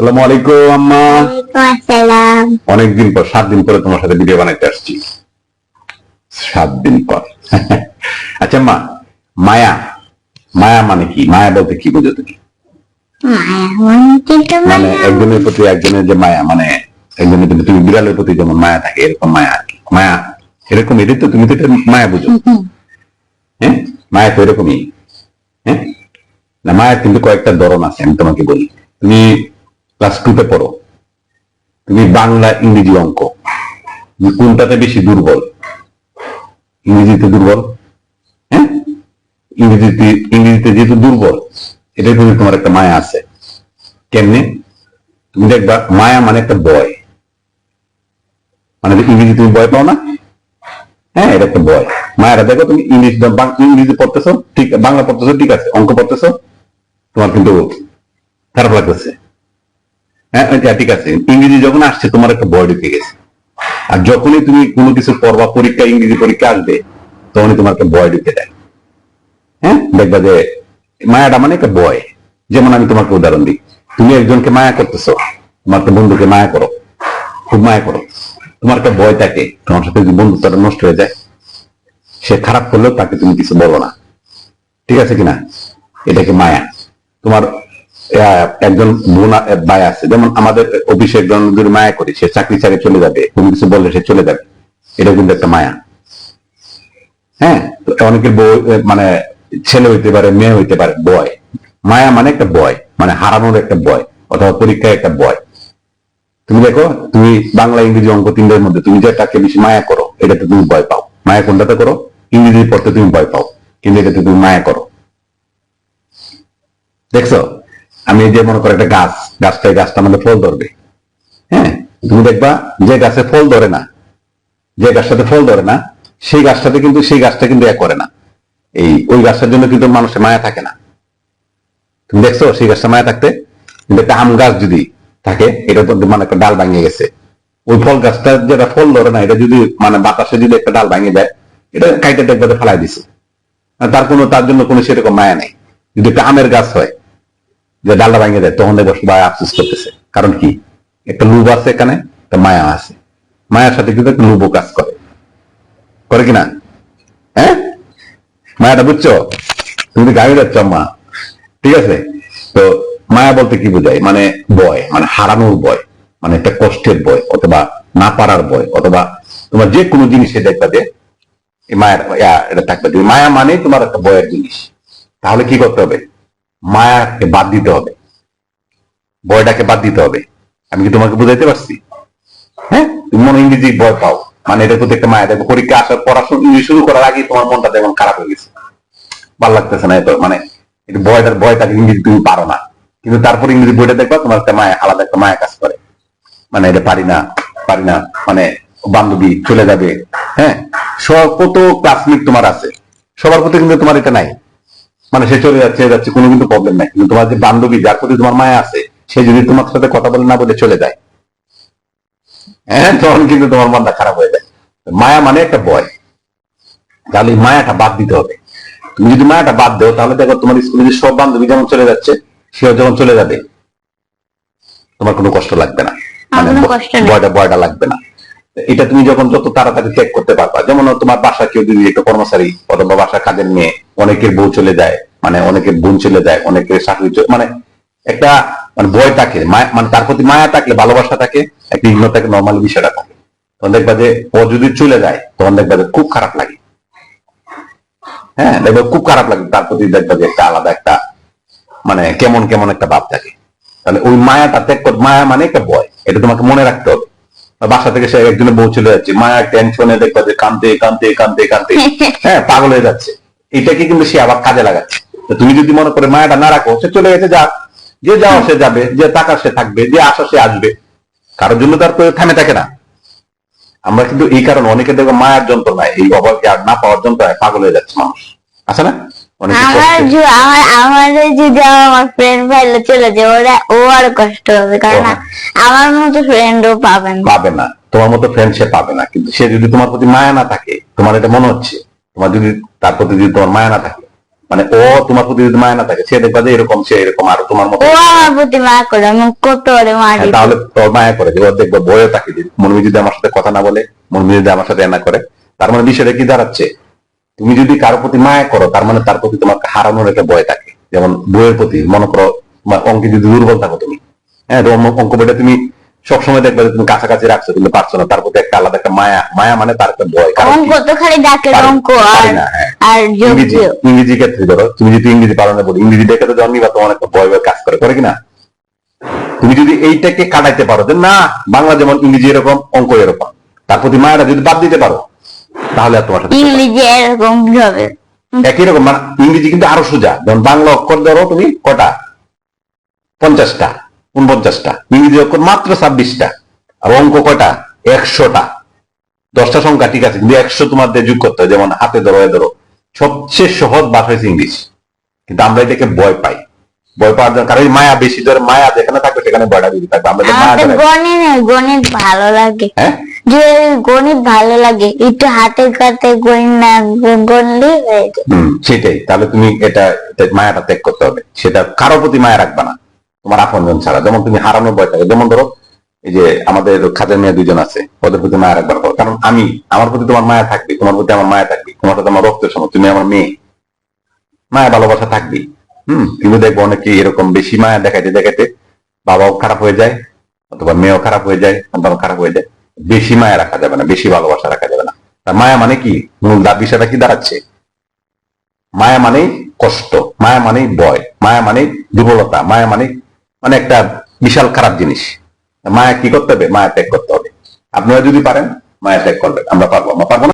সালামু আলাইকুম আম্মা আসসালাম। অনেকদিন পর সাত দিন পরে তোমার সাথে ভিডিও বানাইতে আসছি। সাত দিন পর। আচ্ছা মা মায়া মায়া মানে কি? মায়া বলতে কি বুঝো তুমি? মায়া তো মানে একজনের প্রতি একজনের যে মায়া মানে একজনের প্রতি তুমি বিড়ালের প্রতি যেমন মায়া থাকে এরকম মায়া আর কি। মায়া এরকম এটাই তো তুমি তো এটা মায়া বুঝো। হ্যাঁ? মায়া তো এরকমই। হ্যাঁ? না মায়ের কিন্তু কয়েকটা ধরন আছে আমি তোমাকে বলি। তুমি ক্লাস টুতে পড়ো। তুমি বাংলা, ইংরেজি অঙ্ক। কোনটাতে বেশি দুর্বল? ইংরেজিতে দুর্বল? হ্যাঁ? ইংরেজিতে ইংরেজিতে যেহেতু দুর্বল এটার প্রতি তোমার একটা মায়া আছে। কেমনে? তুমি দেখবা, মায়া মানে একটা বয় মানে ইংরেজি তুমি বয় পাও না? হ্যাঁ এটা একটা বয় মায়েরা দেখো, তুমি বাং- ইংরেজি পড়তেছো, ঠিক, বাংলা পড়তেছো, ঠিক আছে, অঙ্ক পড়তেছো, তোমার কিন্তু খারাপ লাগতেছে। হ্যাঁ এটা ঠিক আছে। ইংরেজি যখন আসছে, তোমার একটা বয় ঢুকে গেছে। আর যখনই তুমি কোনো কিছু পড়বা পরীক্ষা, ইংরেজি পরীক্ষা আসবে, তখনই তোমার একটা বয় ঢুকে দেয় হ্যাঁ দেখবা যে মায়াটা মানে একটা বয় যেমন আমি তোমাকে উদাহরণ দিই। তুমি একজনকে মায়া করতেছো, তোমার একটা বন্ধুকে মায়া করো, খুব মায়া করো। তোমার একটা ভয় থাকে, তোমার সাথে যদি বন্ধুত্বটা নষ্ট হয়ে যায়, সে খারাপ করলেও তাকে তুমি কিছু বলো না। ঠিক আছে কিনা? এটাকে মায়া। তোমার একজন আহ, ভাই আছে। যেমন আমাদের অফিসে একজন যদি মায়া করি সে চাকরি ছাড়ে চলে যাবে কোনো কিছু বললে সে চলে যাবে। এটা কিন্তু একটা মায়া। হ্যাঁ? অনেকের বউ মানে ছেলে হইতে পারে মেয়ে হইতে পারে বয়। মায়া মানে একটা বয় মানে হারানোর একটা বয় অথবা পরীক্ষায় একটা বয়। তুমি দেখো তুমি বাংলা ইংরেজি অঙ্ক তিনটার মধ্যে তুমি যেটাকে বেশি মায়া করো এটাতে তুমি ভয় পাও। মায়া কোনটাতে করো? ইংরেজি পড়তে তুমি ভয় পাও কিন্তু এটাতে তুমি মায়া করো। দেখছ? আমি যে মনে করো একটা গাছ গাছটা গাছটা আমাদের ফল ধরবে। হ্যাঁ? তুমি দেখবা, যে গাছে ফল ধরে না, যে গাছটাতে ফল ধরে না, সেই গাছটাতে কিন্তু, সেই গাছটা কিন্তু এক করে না। এই, ওই গাছটার জন্য কিন্তু মানুষের মায়া থাকে না। তুমি দেখছ, সেই গাছটা মায়া থাকতে? কিন্তু একটা আম গাছ যদি থাকে, এটা তো মানে একটা ডাল ভাঙিয়ে গেছে। ওই ফল গাছটা যেটা ফল ধরে না, এটা যদি মানে বাতাসে যদি একটা ডাল ভাঙিয়ে দেয়, এটা কাইটে দেখবে ফেলাই দিছে। তার কোনো, তার জন্য কোনো সেরকম মায়া নেই। যদি একটা আমের গাছ হয় যে ডালটা ভাঙিয়ে দেয়, তখন দেখব সবাই আফসোস করতেছে। কারণ কি? একটা লুব আছে এখানে, একটা মায়া আছে। মায়ার সাথে কিন্তু একটা লুবও কাজ করে। করে কিনা হ্যাঁ? মায়াটা বুঝছ? তুমি গাড়ি যাচ্ছ মা ঠিক আছে? তো মায়া বলতে কি বোঝায়? মানে বয় মানে হারানোর বয় মানে একটা কষ্টের বয় অথবা না পারার বয় অথবা তোমার যে কোনো জিনিসে দেখবা যে মায়ের এটা থাকবে। মায়া মানে তোমার একটা বয়ের জিনিস। তাহলে কি করতে হবে? মায়াকে বাদ দিতে হবে। বয়টাকে বাদ দিতে হবে। আমি কি তোমাকে বুঝাইতে পারছি? হ্যাঁ? তুমি মনে ইংরেজি ভয় পাও। মানে এটার প্রতি একটা মায়া। দেখো, পরীক্ষা আসার পড়াশোনা শুরু করার আগে তোমার মনটা যেমন খারাপ হয়ে গেছে। ভালো লাগতেছে না এত। মানে এটা বয়টার বয়টাকে ইংরেজি তুমি পারো না। কিন্তু তারপর ইংরেজি বইটা দেখবা, তোমার একটা মায়া, আলাদা একটা মায়া কাজ করে। মানে এটা পারি না পারি না। মানে বান্ধবী চলে যাবে। হ্যাঁ? সব কত ক্লাসমেট তোমার আছে। সবার প্রতি কিন্তু তোমার এটা নাই। মানে সে চলে যাচ্ছে যাচ্ছে কোনো কিন্তু প্রবলেম নাই। কিন্তু তোমার যে বান্ধবী যার প্রতি তোমার মায়া আছে সে যদি তোমার সাথে কথা বলে না বলে চলে যায়। হ্যাঁ তখন কিন্তু তোমার মনটা খারাপ হয়ে যায়। মায়া মানে একটা বয় তাহলে মায়াটা বাদ দিতে হবে। তুমি যদি মায়াটা বাদ দাও তাহলে দেখো তোমার স্কুলে যে সব বান্ধবী যেমন চলে যাচ্ছে সেও যখন চলে যাবে তোমার কোনো কষ্ট লাগবে না। আমার মানে। বয়টা বয়টা লাগবে না। এটা তুমি যখন যত তাড়াতাড়ি ত্যাগ করতে পারবা, যেমন তোমার বাসা কেউ যদি একটা কর্মচারী অথবা বাসা কাজের মেয়ে, অনেকের বউ চলে যায় মানে অনেকের বোন চলে যায়, অনেকের চাকরি মানে একটা মানে ভয় থাকে মানে তার প্রতি মায়া থাকলে, ভালোবাসা থাকে, একটা ইগ্নো থাকে নর্মাল বিষয়টা থাকে। তখন দেখবা যে, ও যদি চলে যায়, তখন দেখবা যে খুব খারাপ লাগে। হ্যাঁ দেখবে খুব খারাপ লাগে, তার প্রতি দেখবা যে একটা আলাদা একটা মানে কেমন কেমন একটা ভাব থাকে। তাহলে ওই মায়াটা ত্যাগ মায়া মানে একটা ভয়, এটা তোমাকে মনে রাখতে হবে। বাসা থেকে সে একজনের বউ চলে যাচ্ছে। মায়া টেনশনে দেখবা যে কানতে কানতে কানতে কানতে হ্যাঁ পাগল হয়ে যাচ্ছে। এটাকে কিন্তু সে আবার কাজে লাগাচ্ছে। তুমি যদি মনে করে মায়াটা না রাখো সে চলে গেছে যাক। যে যাওয়া সে যাবে। যে টাকা সে থাকবে। যে আসা সে আসবে। কারোর জন্য তার তো থেমে থাকে না। আমরা কিন্তু এই কারণে অনেকে দেখো মায়ার যন্ত্রণায় এই অভাবকে আর না পাওয়ার যন্ত্রণায় পাগল হয়ে যাচ্ছে মানুষ। আছে না? আমার আমার আমাদের যদি আমার ফ্রেন্ড ভাইলে চলে যায় ওরা ও আর কষ্ট হবে কারণ আমার মতো ফ্রেন্ডও পাবেন না। পাবে না। তোমার মতো ফ্রেন্ড সে পাবে না। কিন্তু সে যদি তোমার প্রতি মায়া না থাকে তোমার এটা মনে হচ্ছে তোমার যদি তার প্রতি যদি তোমার মায়া না থাকে মানে ও তোমার প্রতি যদি মায়া না থাকে সে দেখবা যে এরকম সে এরকম আর তোমার মতো ও আমার প্রতি মায়া করে আমি কত ওরে মারি হ্যাঁ, তাহলে তোর মায়া করে যে ও দেখবে বয়ে দিন মনমি যদি আমার সাথে কথা না বলে মনমি যদি আমার সাথে না করে তার মানে বিষয়টা কি দাঁড়াচ্ছে? তুমি যদি কারও প্রতি মায়া করো তার মানে তার প্রতি তোমাকে হারানোর একটা ভয় থাকে। যেমন বইয়ের প্রতি মনে করো অঙ্কে যদি দুর্বল থাকো তুমি হ্যাঁ অঙ্ক- বইটা তুমি সবসময় দেখবে তুমি কাছাকাছি রাখছো কিন্তু পারছ না। তার প্রতি একটা আলাদা একটা মায়া মায়া মানে তার একটা ভয়। অঙ্ক তো খালি ডাকের অঙ্ক আর হ্যাঁ। আর ইংরেজি ইংরেজি ক্ষেত্রে ধরো তুমি যদি ইংরেজি পারো না বলি ইংরেজি দেখে তো জন্মি বা তোমার একটা ভয় ভয় কাজ করে করে কিনা তুমি যদি এইটাকে কাটাইতে পারো যে না বাংলা যেমন ইংরেজি এরকম অঙ্ক এরকম তার প্রতি মায়াটা যদি বাদ দিতে পারো তাহলে আর তোমার সাথে ইংরেজি এরকম হবে। একই রকম মানে ইংরেজি কিন্তু আরও সোজা। যেমন বাংলা অক্ষর ধরো তুমি কটা? পঞ্চাশটা উনপঞ্চাশটা। ইংরেজি অক্ষর মাত্র ছাব্বিশটা। আর অঙ্ক কটা? একশোটা। দশটা সংখ্যা ঠিক আছে কিন্তু একশো তোমার দিয়ে যোগ করতে হয়। যেমন হাতে ধরো ধরো। সবচেয়ে সহজ ভাষা হচ্ছে ইংলিশ। কিন্তু আমরা এটাকে ভয় পাই। ভয় পাওয়ার জন্য কারণ মায়া বেশি ধরে মায়া যেখানে থাকবে সেখানে ভয়টা বেশি থাকবে। আমরা গণিত ভালো লাগে। হ্যাঁ? যে গণিত ভালো লাগে, একটু হাতে কাতে গণিত না গণলেই হয়ে সেটাই। তাহলে তুমি এটা মায়াটা ত্যাগ করতে হবে। সেটা কারও প্রতি মায়া রাখবে না। তোমার আপনজন ছাড়া। যেমন তুমি হারানোর ভয় থাকে যেমন ধরো, এই যে আমাদের খাদের মেয়ে দুজন আছে, ওদের প্রতি মায়া রাখবার পর। কারণ আমি, আমার প্রতি তোমার মায়া থাকবে, তোমার প্রতি আমার মায়া থাকবে, তোমার সাথে আমার রক্তের সময়, তুমি আমার মেয়ে। মায়া, ভালোবাসা থাকবে। হম, কিন্তু দেখব অনেকে এরকম বেশি মায়া দেখাইতে দেখাইতে বাবাও খারাপ হয়ে যায়, অথবা মেয়েও খারাপ হয়ে যায়, সন্তানও খারাপ হয়ে যায়। বেশি মায়া রাখা যাবে না, বেশি ভালোবাসা রাখা যাবে না। মায়া মানে কি? মূল দাবি সেটা কি দাঁড়াচ্ছে? মায়া মানে কষ্ট, মায়া মানে বয় মায়া মানে দুর্বলতা, মায়া মানে মানে একটা বিশাল খারাপ জিনিস। মায়া কি করতে হবে? মায়া ত্যাগ করতে হবে। আপনারা যদি পারেন, মায়া ত্যাগ করবেন, আমরা পারব আমরা পারব না।